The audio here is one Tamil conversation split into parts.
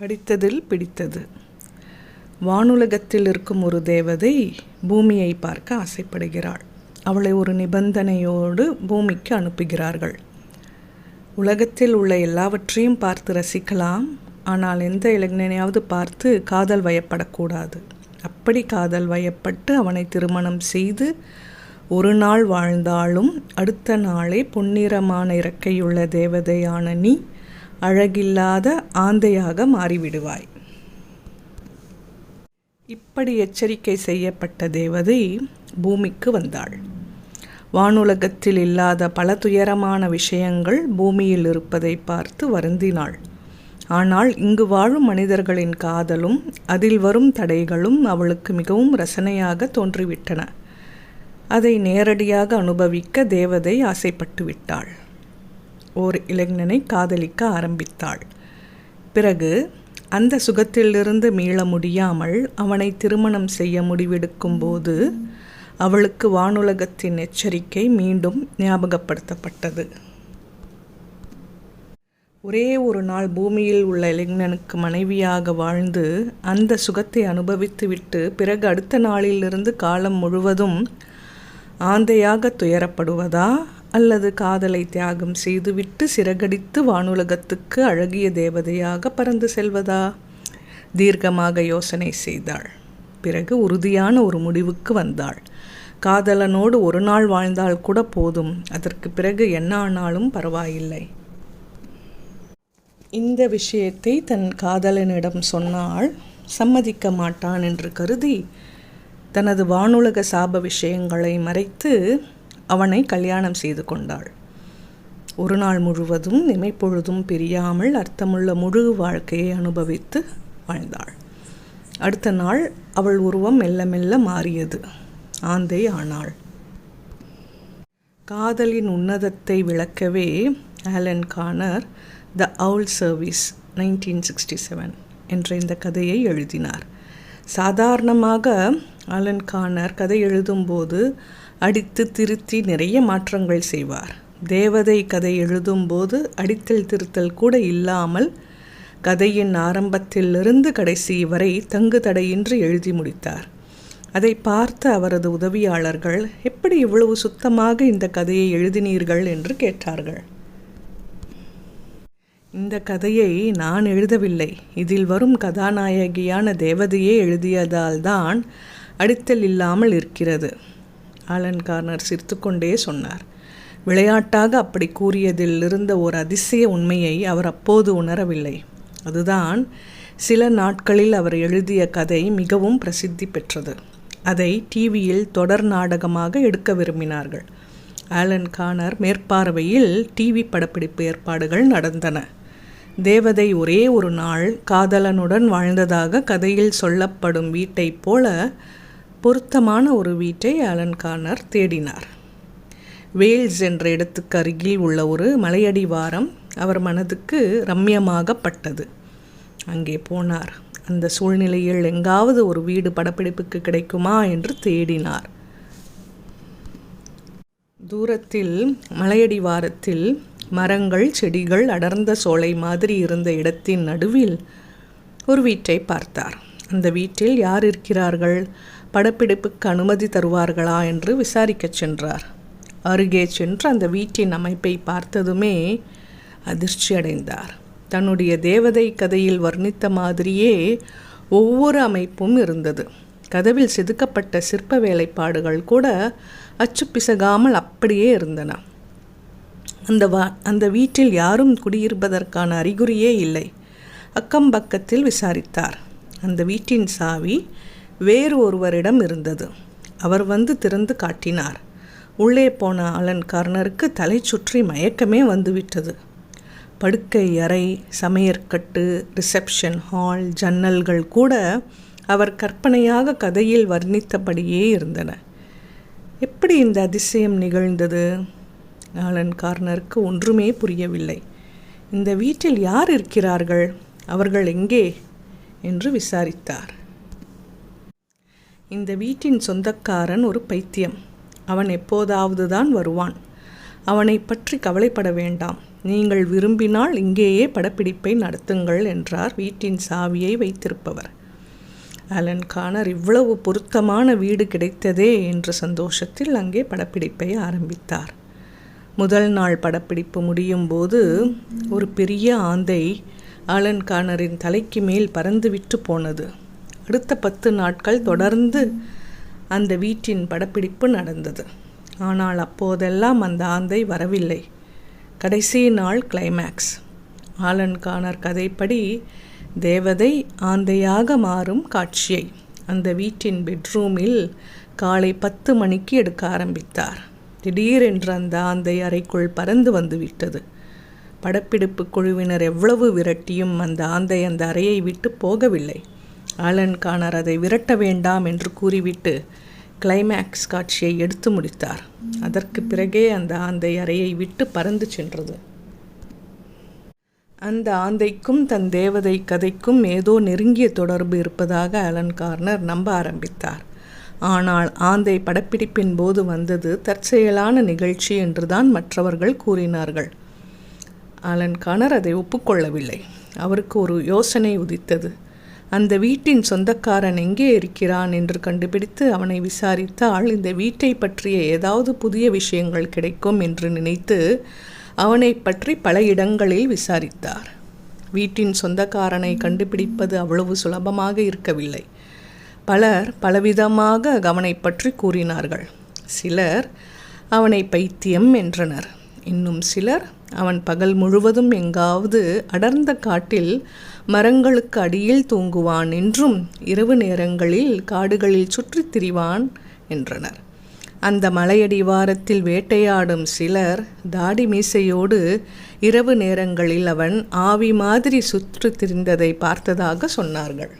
படித்ததில் பிடித்தது. வானுலகத்தில் இருக்கும் ஒரு தேவதை பூமியை பார்க்க ஆசைப்படுகிறாள். அவளை ஒரு நிபந்தனையோடு பூமிக்கு அனுப்புகிறார்கள். உலகத்தில் உள்ள எல்லாவற்றையும் பார்த்து ரசிக்கலாம். ஆனால் எந்த இளைஞனையாவது பார்த்து காதல் வயப்படக்கூடாது. அப்படி காதல் வயப்பட்டு அவனை திருமணம் செய்து ஒரு நாள் வாழ்ந்தாலும் அடுத்த நாளே பொன்னிறமான இறக்கையுள்ள தேவதையான நீ அழகில்லாத ஆந்தையாக மாறிவிடுவாய். இப்படி எச்சரிக்கை செய்யப்பட்ட தேவதை பூமிக்கு வந்தாள். வானுலகத்தில் இல்லாத பல துயரமான விஷயங்கள் பூமியில் இருப்பதை பார்த்து வருந்தினாள். ஆனால் இங்கு வாழும் மனிதர்களின் காதலும் அதில் வரும் தடைகளும் அவளுக்கு மிகவும் ரசனையாக தோன்றிவிட்டன. அதை நேரடியாக அனுபவிக்க தேவதை ஆசைப்பட்டு விட்டாள் ஓர் இளைஞனை காதலிக்க ஆரம்பித்தாள். பிறகு அந்த சுகத்திலிருந்து மீள முடியாமல் அவனை திருமணம் செய்ய முடிவெடுக்கும் போது அவளுக்கு வானுலகத்தின் எச்சரிக்கை மீண்டும் ஞாபகப்படுத்தப்பட்டது. ஒரே ஒரு நாள் பூமியில் உள்ள இளைஞனுக்கு மனைவியாக வாழ்ந்து அந்த சுகத்தை அனுபவித்துவிட்டு பிறகு அடுத்த நாளிலிருந்து காலம் முழுவதும் ஆந்தையாக துயரப்படுவதா? அல்லது காதலை தியாகம் செய்துவிட்டு சிறகடித்து வானுலகத்துக்கு அழகிய தேவதையாக பறந்து செல்வதா? தீர்க்கமாக யோசனை செய்தாள். பிறகு உறுதியான ஒரு முடிவுக்கு வந்தாள். காதலனோடு ஒரு நாள் வாழ்ந்தால் கூட போதும். அதற்கு பிறகு என்ன ஆனாலும் பரவாயில்லை. இந்த விஷயத்தை தன் காதலனிடம் சொன்னால் சம்மதிக்க மாட்டான் என்று கருதி தனது வானுலக சாப விஷயங்களை மறைத்து அவனை கல்யாணம் செய்து கொண்டாள். ஒரு நாள் முழுவதும் இமைப்பொழுதும் பிரியாமல் அர்த்தமுள்ள முழு வாழ்க்கையை அனுபவித்து வாழ்ந்தாள். அடுத்த நாள் அவள் உருவம் மெல்ல மெல்ல மாறியது. ஆந்தை ஆனாள். காதலின் உன்னதத்தை விளக்கவே Alan Garner the Owl Service nineteen sixty seven என்ற இந்த கதையை எழுதினார். சாதாரணமாக ஆலன் கானர் கதை எழுதும்போது அடித்து திருத்தி நிறைய மாற்றங்கள் செய்வார். தேவதை கதை எழுதும்போது அடித்தல் திருத்தல் கூட இல்லாமல் கதையின் ஆரம்பத்திலிருந்து கடைசி வரை தங்கு தடையின்றி எழுதி முடித்தார். அதை பார்த்த அவரது உதவியாளர்கள் எப்படி இவ்வளவு சுத்தமாக இந்த கதையை எழுதினீர்கள்? என்று கேட்டார்கள். இந்த கதையை நான் எழுதவில்லை. இதில் வரும் கதாநாயகியான தேவதையே எழுதியதால்தான் அடித்தல் இல்லாமல் இருக்கிறது. ஆலன் கார்னர் சிரித்துக்கொண்டே சொன்னார். விளையாட்டாக அப்படி கூறியதில் இருந்த ஒரு அதிசய உண்மையை அவர் அப்போது உணரவில்லை. அதுதான் சில நாட்களில் அவர் எழுதிய கதை மிகவும் பிரசித்தி பெற்றது. அதை டிவியில் தொடர் நாடகமாக எடுக்க விரும்பினார்கள். ஆலன் கானர் மேற்பார்வையில் டிவி படப்பிடிப்பு ஏற்பாடுகள் நடந்தன. தேவதை ஒரே ஒரு நாள் காதலனுடன் வாழ்ந்ததாக கதையில் சொல்லப்படும் வீட்டைப் போல பொருத்தமான ஒரு வீட்டை அலன் கார்னர் தேடினார். வேல்ஸ் என்ற இடத்துக்கு அருகில் உள்ள ஒரு மலையடிவாரம் அவர் மனதுக்கு ரம்யமாகப்பட்டது. அங்கே போனார். அந்த சூழ்நிலையில் எங்காவது ஒரு வீடு படப்பிடிப்புக்கு கிடைக்குமா என்று தேடினார். தூரத்தில் மலையடிவாரத்தில் மரங்கள் செடிகள் அடர்ந்த சோலை மாதிரி இருந்த இடத்தின் நடுவில் ஒரு வீட்டை பார்த்தார். அந்த வீட்டில் யார் இருக்கிறார்கள்? படப்பிடிப்புக்கு அனுமதி தருவார்களா என்று விசாரிக்கச் சென்றார். அருகே சென்று அந்த வீட்டின் அமைப்பை பார்த்ததுமே அதிர்ச்சி அடைந்தார். தன்னுடைய தேவதை கதையில் வர்ணித்த மாதிரியே ஒவ்வொரு அமைப்பும் இருந்தது. கதவில் செதுக்கப்பட்ட சிற்ப வேலைப்பாடுகள் கூட அச்சு பிசகாமல் அப்படியே இருந்தன. அந்த வா அந்த வீட்டில் யாரும் குடியிருப்பதற்கான அறிகுறியே இல்லை. அக்கம் பக்கத்தில் விசாரித்தார். அந்த வீட்டின் சாவி வேறு ஒருவரிடம் இருந்தது. அவர் வந்து திறந்து காட்டினார். உள்ளே போன அலன் கார்னருக்கு தலை சுற்றி மயக்கமே வந்துவிட்டது. படுக்கை அறை சமையற்கட்டு ரிசப்ஷன் ஹால் ஜன்னல்கள் கூட அவர் கற்பனையாக கதையில் வர்ணித்தபடியே இருந்தன. எப்படி இந்த அதிசயம் நிகழ்ந்தது? ஆலன் கார்னருக்கு ஒன்றுமே புரியவில்லை. இந்த வீட்டில் யார் இருக்கிறார்கள்? அவர்கள் எங்கே? என்று விசாரித்தார். இந்த வீட்டின் சொந்தக்காரன் ஒரு பைத்தியம். அவன் எப்போதாவது தான் வருவான். அவனை பற்றி கவலைப்பட வேண்டாம். நீங்கள் விரும்பினால் இங்கேயே படப்பிடிப்பை நடத்துங்கள் என்றார் வீட்டின் சாவியை வைத்திருப்பவர். அலன் கானர் இவ்வளவு பொருத்தமான வீடு கிடைத்ததே என்ற சந்தோஷத்தில் அங்கே படப்பிடிப்பை ஆரம்பித்தார். முதல் நாள் படப்பிடிப்பு முடியும் போது ஒரு பெரிய ஆந்தை ஆலன் கானரின் தலைக்கு மேல் பறந்து விட்டு போனது. அடுத்த பத்து நாட்கள் தொடர்ந்து அந்த வீட்டின் படப்பிடிப்பு நடந்தது. ஆனால் அப்போதெல்லாம் அந்த ஆந்தை வரவில்லை. கடைசி நாள் கிளைமேக்ஸ் ஆலன் கானர் கதைப்படி தேவதை ஆந்தையாக மாறும் காட்சியை அந்த வீட்டின் பெட்ரூமில் காலை பத்து மணிக்கு எடுக்க ஆரம்பித்தார். திடீரென்று அந்த ஆந்தை அறைக்குள் பறந்து வந்து விட்டது படப்பிடிப்பு குழுவினர் எவ்வளவு விரட்டியும் அந்த ஆந்தை அந்த அறையை விட்டு போகவில்லை. ஆலன் கானர் அதை விரட்ட வேண்டாம் என்று கூறிவிட்டு கிளைமேக்ஸ் காட்சியை எடுத்து முடித்தார். அதற்கு பிறகே அந்த ஆந்தை அறையை விட்டு பறந்து சென்றது. அந்த ஆந்தைக்கும் தன் தேவதை கதைக்கும் ஏதோ நெருங்கிய தொடர்பு இருப்பதாக அலன் கார்னர் நம்ப ஆரம்பித்தார். ஆனால் ஆந்தை படப்பிடிப்பின் போது வந்தது தற்செயலான நிகழ்ச்சி என்றுதான் மற்றவர்கள் கூறினார்கள். அலன் கார்னர் அதை ஒப்புக்கொள்ளவில்லை. அவருக்கு ஒரு யோசனை உதித்தது. அந்த வீட்டின் சொந்தக்காரன் எங்கே இருக்கிறான் என்று கண்டுபிடித்து அவனை விசாரித்தால் இந்த வீட்டை பற்றிய ஏதாவது புதிய விஷயங்கள் கிடைக்கும் என்று நினைத்து அவனை பற்றி பல இடங்களில் விசாரித்தார். வீட்டின் சொந்தக்காரனை கண்டுபிடிப்பது அவ்வளவு சுலபமாக இருக்கவில்லை. பலர் பலவிதமாக அவனை பற்றி கூறினார்கள். சிலர் அவனை பைத்தியம் என்றனர். இன்னும் சிலர் அவன் பகல் முழுவதும் எங்காவது அடர்ந்த காட்டில் மரங்களுக்கு அடியில் தூங்குவான் என்றும் இரவு நேரங்களில் காடுகளில் சுற்றித் திரிவான் என்றனர். அந்த மலையடிவாரத்தில் வேட்டையாடும் சிலர் தாடி மீசையோடு இரவு நேரங்களில் அவன் ஆவி மாதிரி சுற்றி திரிந்ததை பார்த்ததாக சொன்னார்கள்.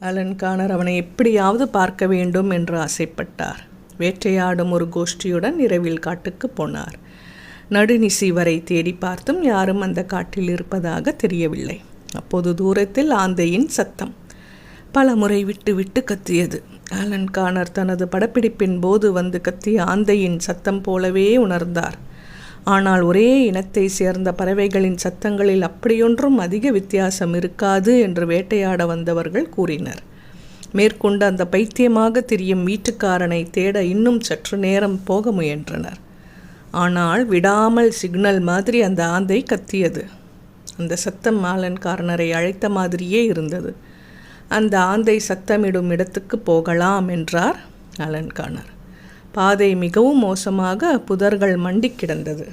அலன்கானர் அவனை எப்படியாவது பார்க்க வேண்டும் என்று ஆசைப்பட்டார். வேட்டையாடும் ஒரு கோஷ்டியுடன் இரவில் காட்டுக்கு போனார். நடுநிசி வரை தேடி பார்த்தும் யாரும் அந்த காட்டில் இருப்பதாக தெரியவில்லை. அப்போது தூரத்தில் ஆந்தையின் சத்தம். பல முறை விட்டு விட்டு கத்தியது. ஆலன் கானர் தனது படப்பிடிப்பின் போது வந்து கத்திய ஆந்தையின் சத்தம் போலவே உணர்ந்தார். ஆனால் ஒரே இனத்தை சேர்ந்த பறவைகளின் சத்தங்களில் அப்படியொன்றும் அதிக வித்தியாசம் இருக்காது என்று வேட்டையாட வந்தவர்கள் கூறினர். மேற்கொண்டு அந்த பைத்தியமாக திரியும் வீட்டுக்காரனை தேட இன்னும் சற்று நேரம் போக முயன்றனர். ஆனால் விடாமல் சிக்னல் மாதிரி அந்த ஆந்தை கத்தியது. அந்த சத்தம் மாலன்காரனரை அழைத்த மாதிரியே இருந்தது. அந்த ஆந்தை சத்தமிடும் இடத்துக்கு போகலாம் என்றார் அலன்கானர் பாதை மிகவும் மோசமாக புதர்கள் மண்டி கிடந்தது.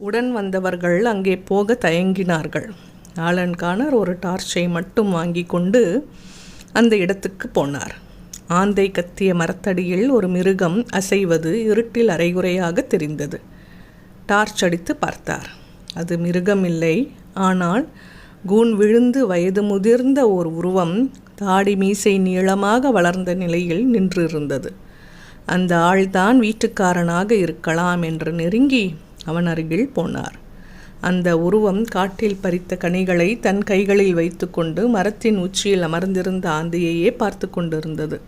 உடன் வந்தவர்கள் அங்கே போக தயங்கினார்கள். ஆலன்கானர் ஒரு டார்ச்சை மட்டும் வாங்கி கொண்டு அந்த இடத்துக்கு போனார். ஆந்தை கத்திய மரத்தடியில் ஒரு மிருகம் அசைவது இருட்டில் அரைகுறையாக தெரிந்தது. டார்ச் அடித்து பார்த்தார். அது மிருகம் இல்லை ஆனால் கூன் விழுந்து வயது முதிர்ந்த ஓர் உருவம் தாடி மீசை நீளமாக வளர்ந்த நிலையில் நின்றிருந்தது. அந்த ஆள்தான் வீட்டுக்காரனாக இருக்கலாம் என்று நெருங்கி அவன் அருகில் போனார். அந்த உருவம் காட்டில் பறித்த கனிகளை தன் கைகளில் வைத்துக்கொண்டு மரத்தின் உச்சியில் அமர்ந்திருந்த ஆந்தையையே பார்த்து கொண்டிருந்தது.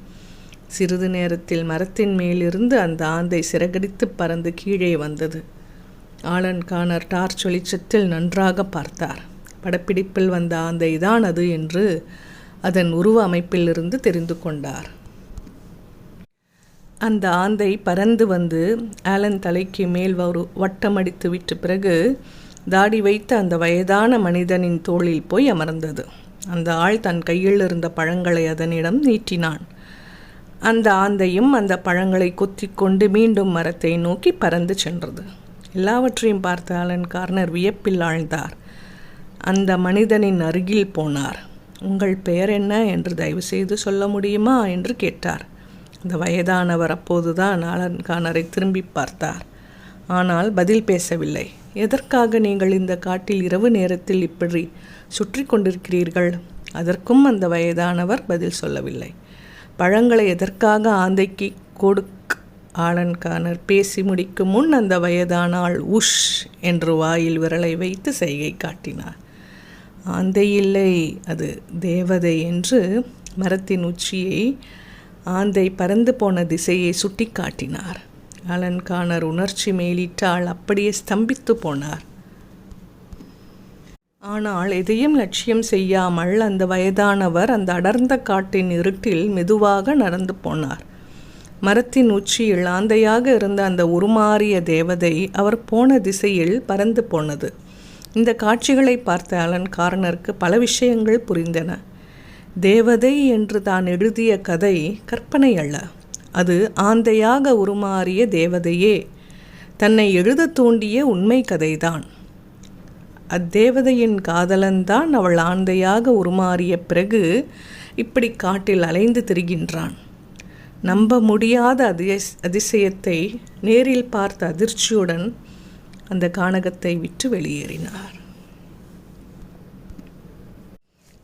சிறிது நேரத்தில் மரத்தின் மேலிருந்து அந்த ஆந்தை சிறகடித்து பறந்து கீழே வந்தது. ஆலன் கானர் டார்ச் வெளிச்சத்தில் நன்றாக பார்த்தார். படப்பிடிப்பில் வந்த ஆந்தை தான் அது என்று அதன் உருவ அமைப்பிலிருந்து தெரிந்து கொண்டார். அந்த ஆந்தை பறந்து வந்து ஆலன் தலைக்கு மேல் ஒரு வட்டமடித்து விட்ட பிறகு தாடி வைத்த அந்த வயதான மனிதனின் தோளில் போய் அமர்ந்தது. அந்த ஆள் தன் கையில் இருந்த பழங்களை அதனிடம் நீட்டினான். அந்த ஆந்தையும் அந்த பழங்களை கொத்தி கொண்டு மீண்டும் மரத்தை நோக்கி பறந்து சென்றது. எல்லாவற்றையும் பார்த்த ஆளன் கார்னர் வியப்பில் ஆழ்ந்தார். அந்த மனிதனின் அருகில் போனார். உங்கள் பெயர் என்ன என்று தயவு செய்து சொல்ல முடியுமா என்று கேட்டார். அந்த வயதானவர் அப்போதுதான் ஆலன் கார்னரை திரும்பி பார்த்தார். ஆனால் பதில் பேசவில்லை. எதற்காக நீங்கள் இந்த காட்டில் இரவு நேரத்தில் இப்படி சுற்றி கொண்டிருக்கிறீர்கள்? அதற்கும் அந்த வயதானவர் பதில் சொல்லவில்லை. பழங்களை எதற்காக ஆந்தைக்கு கொடுக் ஆளன்கானர் பேசி முடிக்கும் முன் அந்த வயதானால் உஷ் என்று வாயில் விரலை வைத்து செய்கை காட்டினார். ஆந்தை இல்லை அது தேவதை என்று மரத்தின் உச்சியை ஆந்தை பறந்து போன திசையை சுட்டிக்காட்டினார் அலன்கானர் உணர்ச்சி மேலிட்டால் அப்படியே ஸ்தம்பித்து போனார். ஆனால் எதையும் லட்சியம் செய்யாமல் அந்த வயதானவர் அந்த அடர்ந்த காட்டின் இருட்டில் மெதுவாக நடந்து போனார். மரத்தின் உச்சியில் ஆந்தையாக இருந்த அந்த உருமாறிய தேவதை அவர் போன திசையில் பறந்து போனது. இந்த காட்சிகளை பார்த்த அலன்காரனருக்கு பல விஷயங்கள் புரிந்தன. தேவதை என்று தான் எழுதிய கதை கற்பனை அல்ல. அது ஆந்தையாக உருமாறிய தேவதையே. தன்னை எழுத தூண்டிய உண்மை கதைதான். அத்தேவதையின் காதலன்தான் அவள் ஆந்தையாக உருமாறிய பிறகு இப்படி காட்டில் அலைந்து திரிகின்றான். நம்ப முடியாத அதிஸ் அதிசயத்தை நேரில் பார்த்த அதிர்ச்சியுடன் அந்த கானகத்தை விட்டு வெளியேறினார்.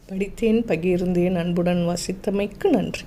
படித்தேன் பகிர்ந்தேன் அன்புடன் வாசித்தமைக்கு நன்றி.